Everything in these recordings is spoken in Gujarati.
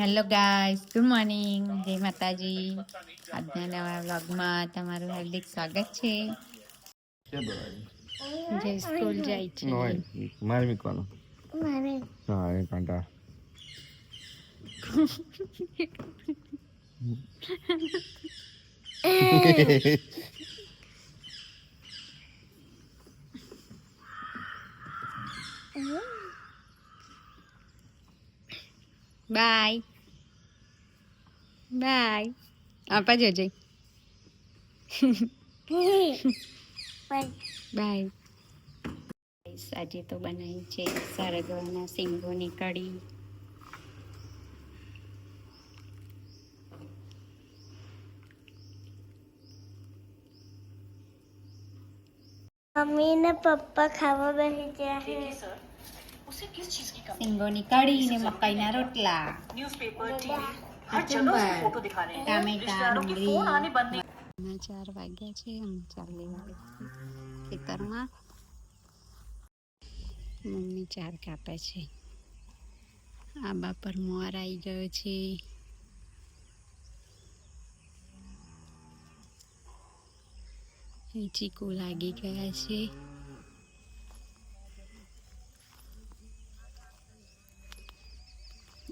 હેલો ગાઈસ ગુડ મોર્નિંગ જય માતાજી આજના નવા વ્લોગમાં તમારું હાર્દિક સ્વાગત છે. જે સ્કૂલ જાય છે. મારે મૂકવાનું. હા એ કાંટા. બાય. બાય. આપા જજે બાય. આજે તો બનાવી છે, સરગવાના સિંગોની કઢી. મમ્મી ને પપ્પા ખાવા બેસી ગયા સિંગોની કઢી ને મકાઈના રોટલા ટામેટા ડુંગળી ના ચાર વાગ્યા છે અમે ચાલી વાગે ખેતરમાં મમ્મી ચાર કાપે છે આબા પર મોર આવી ગયો છે ચીકુ લાગી ગયા છે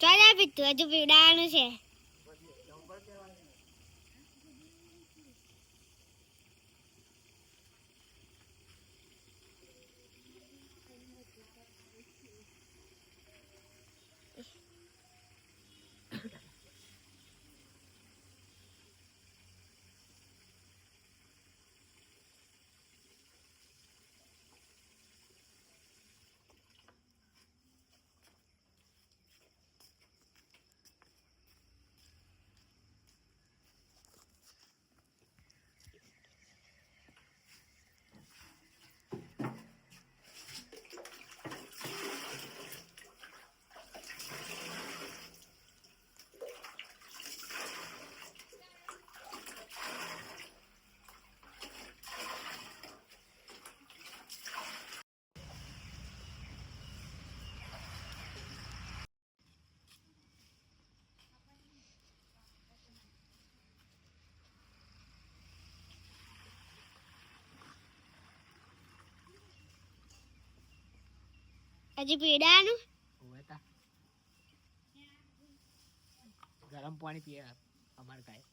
ચાલ પીતું હજુ પીવડાવવાનું છે. હજી પીડાનું? ગરમ પાણી પીએ અમારે કાંઈ.